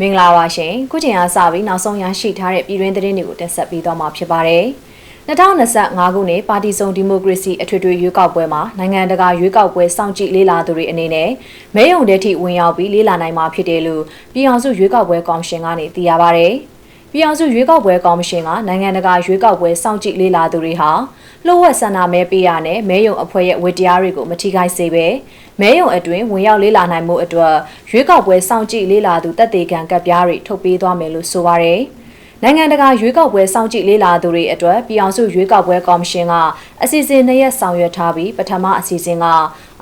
မင်္ဂလာပါရှင်ခုချိန်အားစပြီးနောက်ဆုံးရရှိထားတဲ့ပြည်တွင်းသတင်းတွေကိုတင်ဆက်ပေးသွားမှာဖြစ်ပါတယ်2025ခုနှစ်ပါတီစုံဒီမိုကရေစီအထွေထွေရွေးကောက်ပွဲမှာနိုင်ငံတကာရွေးကောက်ပွဲစောင့်ကြည့်လေ့လာသူတွေအနေနဲ့မဲယုံတဲ့ထိဝင်ရောက်ပြီးလေ့လာနိုင်မှာဖြစ်တယ်လို့ပြည်အောင်စုရွေးကောက်ပွဲကော်မရှင်ကနေသိရပါဗျ။ပြည်အောင်စုရွေးကောက်ပွဲကော်မရှင်ကနိုင်ငံတကာရွေးကောက်ပွဲစောင့်ကြည့်လေ့လာသူတွေဟာ လှုပ်ဝက်ဆန္ဒမဲပေးရတဲ့မဲယုံအဖွဲ့ရဲ့ဝေတရားတွေကိုမထိခိုက်စေပဲမဲယုံအတွင်းဝင်ရောက်လေးလာနိုင်မှုအတွက်ရွေးကောက်ပွဲစောင့်ကြည့်လေးလာသူတက်သေးခံကပ်ပြားတွေထုတ်ပေးသွားမယ်လို့ဆိုပါရယ် နိုင်ငံတကာရွေးကောက်ပွဲစောင့်ကြည့်လေးလာသူတွေအတွက်ပြည်အောင်စုရွေးကောက်ပွဲကော်မရှင်ကအစီအစဉ်နှစ်ရက်ဆောင်ရွက်ထားပြီးပထမအစီအစဉ်က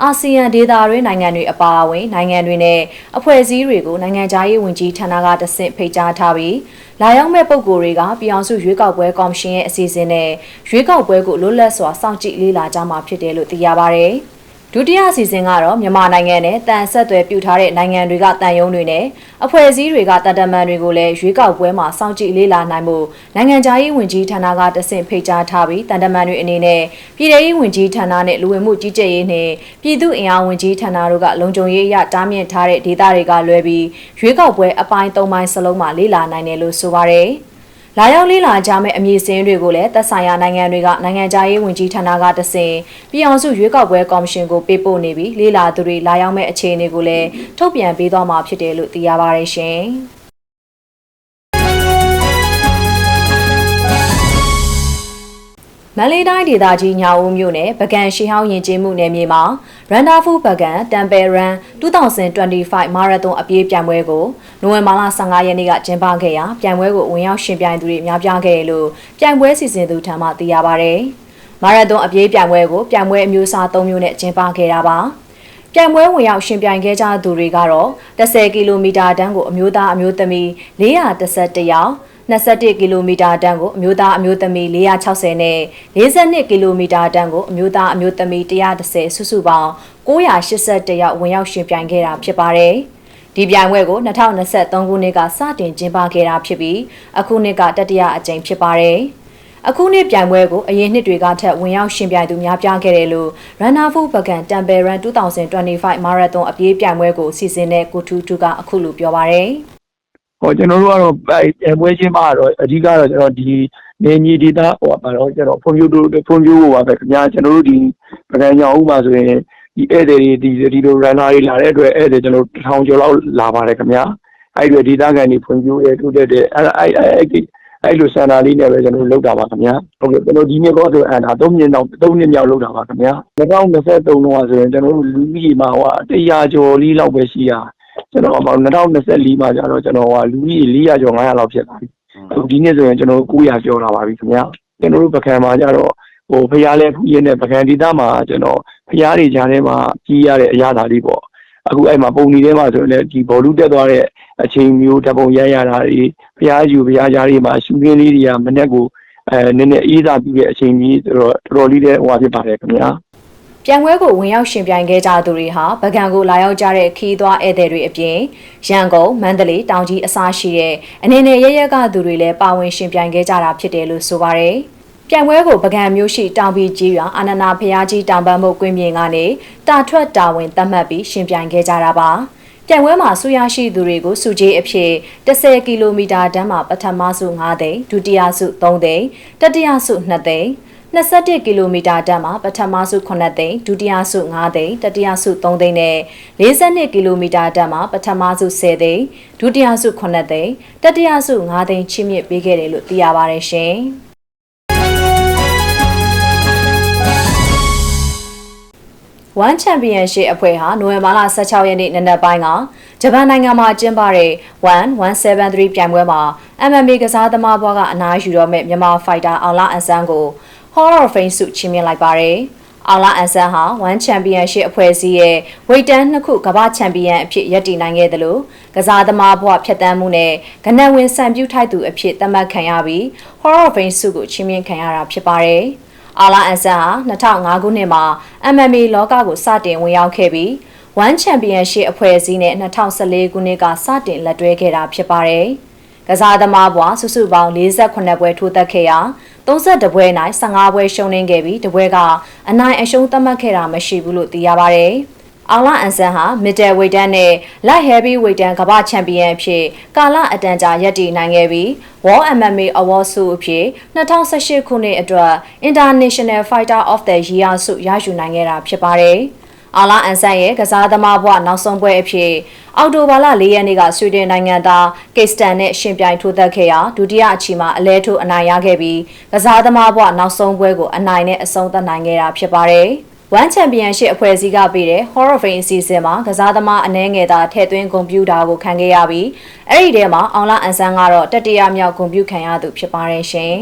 အာဆီယံဒေသတွင်းနိုင်ငံတွေအပါအဝင်နိုင်ငံတွေနဲ့အဖွဲ့အစည်းတွေကိုနိုင်ငံခြားရေးဝန်ကြီးဌာနကတဆင့်ဖိတ်ကြားထားပြီးလာရောက်မဲ့ပုံကိုယ်တွေကပြည်အောင်စုရွေးကောက်ပွဲကော်မရှင်ရဲ့အစီအစဉ်နဲ့ရွေးကောက်ပွဲကိုလွတ်လပ်စွာစောင့်ကြည့်လေးလာကြမှာဖြစ်တယ်လို့သိရပါဗျ။ ဒုတိယအစီအစဉ်ကတော့မြန်မာနိုင်ငံနဲ့တန်ဆက်သွယ်ပြုထားတဲ့နိုင်ငံတွေကတန်ယုံတွေနဲ့အဖွဲ့အစည်းတွေကတန်တမန်တွေကိုလည်းရွေးကောက်ပွဲမှာစောင့်ကြည့်လေးလာနိုင်မှုနိုင်ငံခြားရေးဝန်ကြီးဌာနကတဆင့်ဖိတ်ကြားထားပြီးတန်တမန်တွေအနေနဲ့ပြည်ထရေးဝန်ကြီးဌာနနဲ့လူဝင်မှုကြီးကြပ်ရေးနဲ့ပြည်သူ့အင်အားဝန်ကြီးဌာနတို့ကလုံခြုံရေးအရတားမြစ်ထားတဲ့ဒေသတွေကလွဲပြီးရွေးကောက်ပွဲအပိုင်း၃ပိုင်းစလုံးမှာလေးလာနိုင်တယ်လို့ဆိုပါရယ်။ လာရောက်လေးလာကြမဲ့အမည်စင်းတွေကိုလည်းသက်ဆိုင်ရာနိုင်ငံတွေကနိုင်ငံခြားရေးဝန်ကြီးဌာနကတဆင်ပြည်အောင်စုရွေးကောက်ပွဲကော်မရှင်ကိုပေးပို့နေပြီးလေးလာသူတွေလာရောက်မဲ့အခြေအနေကိုလည်းထုတ်ပြန်ပေးသွားမှာဖြစ်တယ်လို့သိရပါတယ်ရှင်။ မန္တလေးတိုင်းဒေသကြီးညောင်ဦးမြို့နယ်ပကံရှီဟောင်းရင်ကျေးမှုနယ်မြေမှာ Randafu ပကံတမ်ပယ်ရန်2025မာရသွန်အပြေးပြိုင်ပွဲကိုနိုဝင်ဘာလ15ရက်နေ့ကကျင်းပခဲ့ရာပြိုင်ပွဲကိုဝင်ရောက်ရှင်ပြိုင်သူတွေများပြားခဲ့တယ်လို့ပြိုင်ပွဲစီစဉ်သူထံမှသိရပါဗျ။မာရသွန်အပြေးပြိုင်ပွဲကိုပြိုင်ပွဲအမျိုးအစား၃မျိုးနဲ့ကျင်းပခဲ့တာပါ။ပြိုင်ပွဲဝင်ရောက်ရှင်ပြိုင်ခဲ့ကြသူတွေကတော့10ကီလိုမီတာတန်းကိုအမျိုးသားအမျိုးသမီး411ယောက် 21ကီလိုမီတာတန်းကိုအမျိုးသားအမျိုးသမီး460နဲ့42ကီလိုမီတာတန်းကိုအမျိုးသားအမျိုးသမီး130စုစုပေါင်း981ရောက်ဝင်ရောက်ရှင်ပြိုင်ခဲ့တာဖြစ်ပါတယ်။ဒီပြိုင်ပွဲကို2023ခုနှစ်ကစတင်ကျင်းပခဲ့တာဖြစ်ပြီးအခုနှစ်ကတတိယအကြိမ်ဖြစ်ပါတယ်။အခုနှစ်ပြိုင်ပွဲကိုအရင်နှစ်တွေကထက်ဝင်ရောက်ရှင်ပြိုင်သူများပြားခဲ့တယ်လို့ Runner for Bagan Temple Run 2025 Marathon အပြေးပြိုင်ပွဲကိုစီစဉ်တဲ့ကိုထူးထူးကအခုလိုပြောပါရယ်။ ဟောကျွန်တော်တို့ကတော့အဲပွဲချင်းမှာတော့အဓိကတော့ကျွန်တော်ဒီနေမြေဒေသဟိုပါတော့ကျွန်တော်ဖွံ့ဖြိုးတိုးဖွံ့ဖြိုးဖို့ပါပဲခင်ဗျာကျွန်တော်တို့ဒီပကံညောင်ဥမှာဆိုရင်ဒီဧည့်သည်တွေဒီဒီလို runner တွေလာတဲ့အတွက်ဧည့်သည်ကျွန်တော်တစ်ထောင်ကျော်လောက်လာပါတယ်ခင်ဗျာအဲ့ဒီဒေသခံတွေဖွံ့ဖြိုးရတိုးတက်တဲ့အဲ့အဲ့အဲ့အဲ့လိုစံနာလေးနဲ့ပဲကျွန်တော်လုပ်တာပါခင်ဗျာဟုတ်ကဲ့ကျွန်တော်ဒီနေ့တော့ဆိုအဲ့ဒါ၃နှစ်နောက်၃နှစ်မြောက်လုပ်တာပါခင်ဗျာ2023တုန်းကဆိုရင်ကျွန်တော်တို့လူကြီးမှာဟို100ကျော်လေးလောက်ပဲရှိရ ကျွန်တော်2024မှာကျတော့ကျွန်တော်ကလူကြီး400ကျော်500လောက်ဖြစ်လာပြီအခုဒီနေ့ဆိုရင်ကျွန်တော်900ကျော်လာပါပြီခင်ဗျာကျွန်တော်တို့ပကံမှာကျတော့ဟိုဖျားလဲဖူးရင်းနဲ့ပကံဒေသမှာကျွန်တော်ဖျားတွေကြားထဲမှာကြီးရတဲ့အရာသာလေးပေါ့အခုအဲ့မှာပုံနေထဲမှာဆိုရင်လည်းဒီဘောလူတက်သွားတဲ့အချိန်မျိုးတပုံရရတာတွေဖျားယူဖျားကြားတွေမှာရှူရင်းလေးတွေကမနေ့ကအဲနည်းနည်းအေးသာပြီးတဲ့အချိန်ကြီးဆိုတော့တော်တော်လေးလည်းဟိုဖြစ်ပါတယ်ခင်ဗျာ ပြိုင်ပွဲကိုဝင်ရောက်ရှင်ပြိုင်ခဲ့ကြသူတွေဟာဗကန်ကိုလာရောက်ကြတဲ့ခီးသွွားဧည့်သည်တွေအပြင်ရန်ကုန်မန္တလေးတောင်ကြီးအစားရှိတဲ့အနေနဲ့ရရက်ကသူတွေလည်းပါဝင်ရှင်ပြိုင်ခဲ့ကြတာဖြစ်တယ်လို့ဆိုပါရယ်ပြိုင်ပွဲကိုပကံမျိုးရှိတောင်ပြည်ကြီးရွာအာနနာဖျားကြီးတောင်ပန်းမုတ်ကွင်းပြင်ကနေတာထွက်တာဝင်သတ်မှတ်ပြီးရှင်ပြိုင်ခဲ့ကြတာပါပြိုင်ပွဲမှာဆူရရှိသူတွေကိုစုကြီးအဖြစ်10ကီလိုမီတာတန်းမှာပထမဆု9သိန်းဒုတိယဆု3သိန်းတတိယဆု2သိန်း 21ကီလိုမီတာတက်မှာပထမဆု9သိန်းဒုတိယဆု5သိန်းတတိယဆု3သိန်းနဲ့42ကီလိုမီတာတက်မှာပထမဆု10သိန်းဒုတိယဆု9သိန်းတတိယဆု5သိန်းချီးမြှင့်ပေးခဲ့တယ်လို့သိရပါတယ်ရှင်။ One Championship အဖွဲ့ဟာနိုဝင်ဘာလ16ရက်နေ့နနက်ပိုင်းကဂျပန်နိုင်ငံမှာကျင်းပတဲ့1173ပြိုင်ပွဲမှာ MMA ကစားသမားဘွားကအနားယူတော့မဲ့မြန်မာဖိုက်တာအောင်လာအန်ဆန်းကို Hall of Fame ဆုချီးမြှင့်လိုက်ပါတယ်။အောင်လာအန်ဆန်ဟာ One Championship အဖွဲ့အစည်းရဲ့ဝိတ်တန်းနှစ်ခုကမ္ဘာချန်ပီယံအဖြစ်ရည်တည်နိုင်ခဲ့တယ်လို့ကစားသမားဘဝဖြတ်တန်းမှုနဲ့ကနက်ဝင်စံပြုထိုက်သူအဖြစ်သတ်မှတ်ခံရပြီး Hall of Fame ဆုကိုချီးမြှင့်ခံရတာဖြစ်ပါတယ်။အာလာအန်ဆန်ဟာ2005ခုနှစ်မှာ MMA လောကကိုစတင်ဝင်ရောက်ခဲ့ပြီး One Championship အဖွဲ့အစည်းနဲ့2014ခုနှစ်ကစတင်လက်တွဲခဲ့တာဖြစ်ပါတယ်။ကစားသမားဘွားစုစုပေါင်း48ပွဲထိုးသက်ခဲ့ရာ 32ပွဲ၌15ပွဲရှုံးနိမ့်ခဲ့ပြီးတပွဲကအနိုင်အရှုံးသတ်မှတ်ခဲ့တာမရှိဘူးလို့သိရပါဗျ။အောင်လာအန်ဆန်ဟာ middle weight တန်းနဲ့ light heavy weight တန်းကမ္ဘာချန်ပီယံအဖြစ်ကာလအတန်ကြာရပ်တည်နိုင်ခဲ့ပြီး World MMA Award ဆုအဖြစ်2018ခုနှစ်အတွက် International Fighter of the Year ဆုရယူနိုင်ခဲ့တာဖြစ်ပါတယ်။ အာလာအန်ဆန်ရဲ့ကစားသမားဘဝနောက်ဆုံးပွဲအဖြစ်အောက်တိုဘာလ၄ရက်နေ့ကဆွီဒင်နိုင်ငံသားကိစတန်နဲ့ရှင်ပြိုင်ထိုးသက်ခဲ့ရာဒုတိယအချီမှာအလဲထိုးအနိုင်ရခဲ့ပြီးကစားသမားဘဝနောက်ဆုံးပွဲကိုအနိုင်နဲ့အဆုံးသတ်နိုင်ခဲ့တာဖြစ်ပါတယ်။ One Championship အဖွဲ့အစည်းကပေးတဲ့ Hall of Fame အစီအစဉ်မှာကစားသမားအနှဲငယ်သာထည့်သွင်းဂုဏ်ပြုတာကိုခံခဲ့ရပြီးအဲ့ဒီထဲမှာအောင်လာအန်ဆန်းကတော့တတိယမြောက်ဂုဏ်ပြုခံရသူဖြစ်ပါတယ်ရှင်